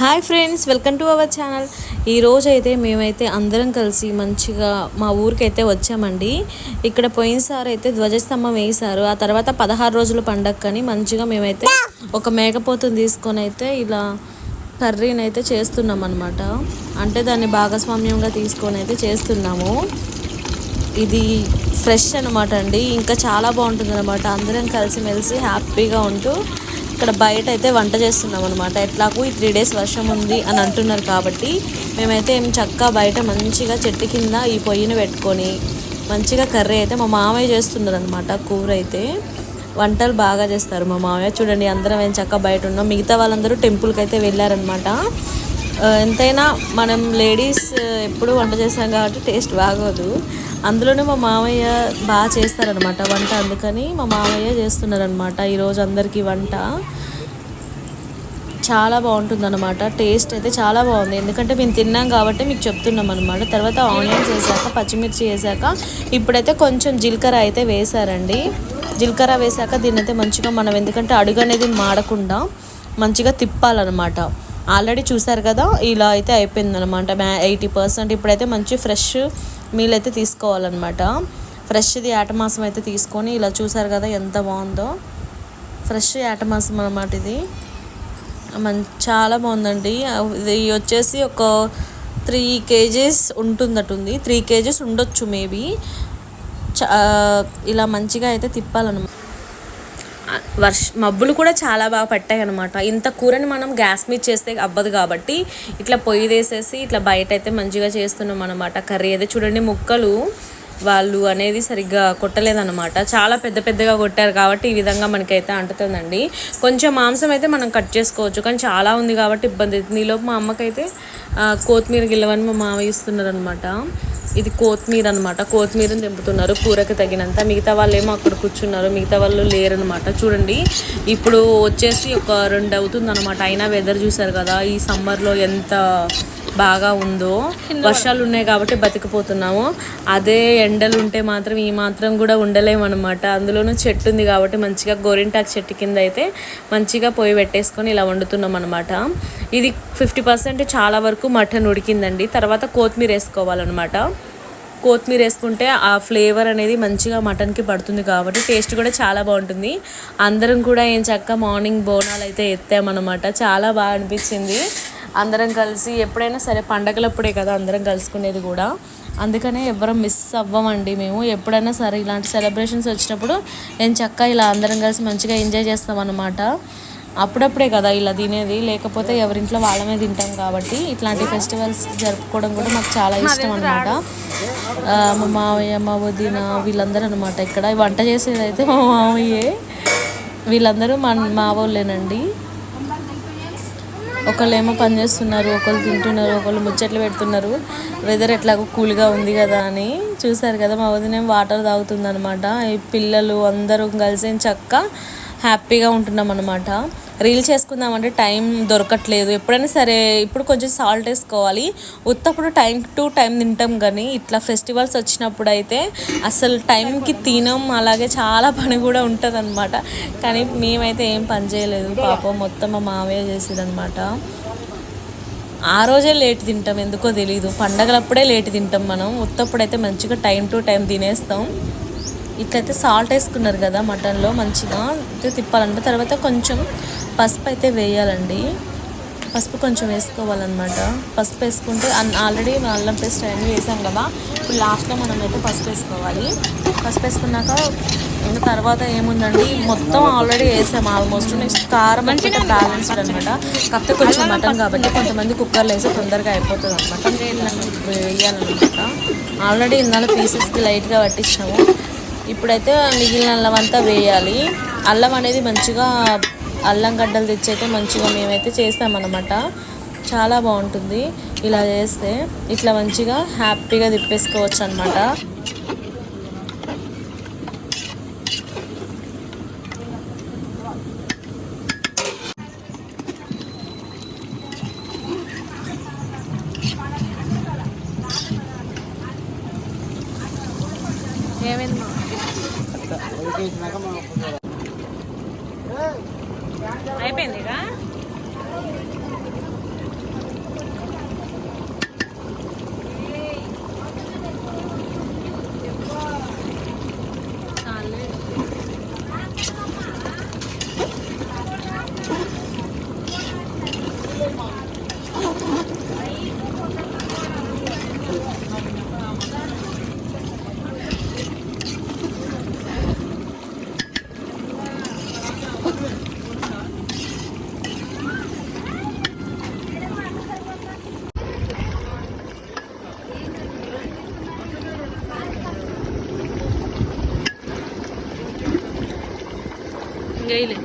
Hi friends welcome to our channel. ఈరోజు అయితే మేమైతే అందరం కలిసి మంచిగా మా ఊరికైతే వచ్చామండి. ఇక్కడ పోయినసారి అయితే ధ్వజస్తంభం వేశారు. ఆ తర్వాత పదహారు రోజుల పండగని మంచిగా మేమైతే ఒక మేకపోతుని తీసుకొని అయితే ఇలా కర్రీని అయితే చేస్తున్నాం అనమాట అంటే దాన్ని భాగస్వామ్యంగా తీసుకొని అయితే చేస్తున్నాము. ఇది ఫ్రెష్ అనమాట అండి. ఇంకా చాలా బాగుంటుంది అనమాట అందరం కలిసిమెలిసి హ్యాపీగా ఉంటూ ఇక్కడ బయట అయితే వంట చేస్తున్నాం అనమాట ఎట్లాగూ ఈ త్రీ డేస్ వర్షం ఉంది అని అంటున్నారు కాబట్టి మేమైతే ఏం చక్కగా బయట మంచిగా చెట్టు కింద ఈ పొయ్యిని పెట్టుకొని మంచిగా కర్రీ అయితే మా మామయ్య చేస్తున్నారు అనమాట కూర అయితే వంటలు బాగా చేస్తారు మా మామయ్య. చూడండి అందరం ఏం చక్కగా బయట ఉన్నాం. మిగతా వాళ్ళందరూ టెంపుల్కి అయితే వెళ్ళారనమాట ఎంతైనా మనం లేడీస్ ఎప్పుడు వంట చేస్తాం కాబట్టి టేస్ట్ బాగోదు. అందులోనే మా మామయ్య బాగా చేస్తారనమాట వంట. అందుకని మా మామయ్య చేస్తున్నారనమాట ఈరోజు అందరికీ వంట. చాలా బాగుంటుంది అనమాట టేస్ట్ అయితే చాలా బాగుంది. ఎందుకంటే మేము తిన్నాం కాబట్టి మీకు చెప్తున్నాం అనమాట తర్వాత ఆనియన్స్ వేసాక పచ్చిమిర్చి వేసాక ఇప్పుడైతే కొంచెం జీలకర్ర అయితే వేసారండి జీలకర్ర వేసాక దీన్నైతే మంచిగా మనం ఎందుకంటే అడుగు అనేది మాడకుండా మంచిగా తిప్పాలన్నమాట. ఆల్రెడీ చూసారు కదా ఇలా అయితే అయిపోయిందనమాట మ్యా ఎయిటీ పర్సెంట్ ఇప్పుడైతే మంచి ఫ్రెష్ మీల్ అయితే తీసుకోవాలన్నమాట. ఫ్రెష్ది ఆటమాసం అయితే తీసుకొని ఇలా చూసారు కదా ఎంత బాగుందో. ఫ్రెష్ ఆటమాసం అనమాట ఇది. చాలా బాగుందండి. ఇది వచ్చేసి ఒక త్రీ కేజీస్ ఉంటుందటుంది. త్రీ కేజీస్ ఉండొచ్చు మేబీ. ఇలా మంచిగా అయితే తిప్పాలన్నమాట. వర్ష మబ్బులు కూడా చాలా బాగా పట్టాయి అనమాట ఇంత కూరని మనం గ్యాస్ మీద చేస్తే అవ్వదు కాబట్టి ఇట్లా పొయ్యి వేసేసి ఇట్లా బయట అయితే మంచిగా చేస్తున్నాం అనమాట కర్రీ అయితే చూడండి ముక్కలు వాళ్ళు అనేది సరిగ్గా కొట్టలేదన్నమాట. చాలా పెద్ద పెద్దగా కొట్టారు కాబట్టి ఈ విధంగా మనకైతే అంటుతుందండి. కొంచెం మాంసం అయితే మనం కట్ చేసుకోవచ్చు కానీ చాలా ఉంది కాబట్టి ఇబ్బంది అవుతుంది. ఈలోపు మా అమ్మకైతే కొత్తిమీర గిల్లవని మా మామ ఇస్తున్నారు అనమాట ఇది కొత్తిమీర అనమాట కొత్తిమీరని తెంపుతున్నారు. కూరకి తగినంత. మిగతా వాళ్ళు ఏమో అక్కడ కూర్చున్నారు. మిగతా వాళ్ళు లేరనమాట చూడండి. ఇప్పుడు వచ్చేసి ఒక రెండు అవుతుంది అనమాట అయినా వెదర్ చూసారు కదా. ఈ సమ్మర్లో ఎంత బాగా ఉందో వర్షాలు ఉన్నాయి కాబట్టి బతికిపోతున్నాము. అదే ఎండలు ఉంటే మాత్రం ఈ మాత్రం కూడా ఉండలేము అనమాట అందులోనూ చెట్టు ఉంది కాబట్టి మంచిగా గోరింటాకు చెట్టు కింద అయితే మంచిగా పొయ్యి పెట్టేసుకొని ఇలా వండుతున్నాం అనమాట ఇది ఫిఫ్టీ పర్సెంట్ చాలా వరకు మటన్ ఉడికిందండి. తర్వాత కొత్తిమీర వేసుకోవాలన్నమాట. కొత్తిమీర వేసుకుంటే ఆ ఫ్లేవర్ అనేది మంచిగా మటన్కి పడుతుంది కాబట్టి టేస్ట్ కూడా చాలా బాగుంటుంది. అందరం కూడా ఏం చక్క మార్నింగ్ బోనాలు అయితే ఎత్తామన్నమాట. చాలా బాగా అనిపించింది. అందరం కలిసి ఎప్పుడైనా సరే పండగలప్పుడే కదా అందరం కలుసుకునేది కూడా. అందుకనే ఎవరం మిస్ అవ్వమండి మేము. ఎప్పుడైనా సరే ఇలాంటి సెలబ్రేషన్స్ వచ్చినప్పుడు ఏం చక్క ఇలా అందరం కలిసి మంచిగా ఎంజాయ్ చేస్తామన్నమాట. అప్పుడప్పుడే కదా ఇలా తినేది. లేకపోతే ఎవరింట్లో వాళ్ళమే తింటాం కాబట్టి ఇట్లాంటి ఫెస్టివల్స్ జరుపుకోవడం కూడా మాకు చాలా ఇష్టం అనమాట మా మావయ్య మా వదిన వీళ్ళందరూ అనమాట ఇక్కడ. వంట చేసేది అయితే మా మావయ్యే. వీళ్ళందరూ మా మా వాళ్ళేనండి. ఒకళ్ళేమో పని చేస్తున్నారు ఒకళ్ళు తింటున్నారు ఒకళ్ళు ముచ్చట్లు పెడుతున్నారు. వెదర్ ఎట్లాగో కూల్గా ఉంది కదా అని చూసారు కదా మా వదిన వాటర్ తాగుతుంది అనమాట ఈ పిల్లలు అందరూ కలిసి చక్క హ్యాపీగా ఉంటున్నాం అనమాట రీల్ చేసుకుందామంటే టైం దొరకట్లేదు. ఎప్పుడైనా సరే ఇప్పుడు కొంచెం సాల్ట్ వేసుకోవాలి. ఉత్తప్పుడు టైం టు టైం తింటాం కానీ ఇట్లా ఫెస్టివల్స్ వచ్చినప్పుడు అయితే అసలు టైంకి తినం. అలాగే చాలా పని కూడా ఉంటుంది అనమాట కానీ మేమైతే ఏం పని చేయలేదు. పాపం మొత్తం మా మామయ్య చేసేదనమాట ఆ రోజే లేట్ తింటాం. ఎందుకో తెలియదు పండగలప్పుడే లేట్ తింటాం మనం. ఉత్తప్పుడైతే మంచిగా టైం టు టైం తినేస్తాం. ఇట్లయితే సాల్ట్ వేసుకున్నారు కదా మటన్లో మంచిగా. ఇట్లా తిప్పాలంటే తర్వాత కొంచెం పసుపు అయితే వేయాలండి. పసుపు కొంచెం వేసుకోవాలన్నమాట. పసుపు వేసుకుంటే ఆల్రెడీ అల్లం పేస్ట్ అవన్నీ వేసాం కదా. ఇప్పుడు లాస్ట్లో మనం అయితే పసుపు వేసుకోవాలి. పసుపు వేసుకున్నాక ఇంకా తర్వాత ఏముందండి? మొత్తం ఆల్రెడీ వేసాం ఆల్మోస్ట్. నెక్స్ట్ కారం అంటే బ్యాలెన్స్డ్ అనమాట కాకపోతే కొంచెం మటన్ కాబట్టి కొంతమంది కుక్కర్లో వేస్తే తొందరగా అయిపోతుంది అనమాట వేయాలన్నమాట. ఆల్రెడీ ఇందాక పీసెస్కి లైట్గా పట్టించాము ఇప్పుడైతే మిగిలిన అల్లం అంతా వేయాలి. అల్లం అనేది మంచిగా అల్లం గడ్డలు తెచ్చైతే మంచిగా మేమైతే చేస్తామన్నమాట. చాలా బాగుంటుంది ఇలా చేస్తే. ఇట్లా మంచిగా హ్యాపీగా తిప్పేసుకోవచ్చు అనమాట ఏమైంది? అయిపోయింది Gayle.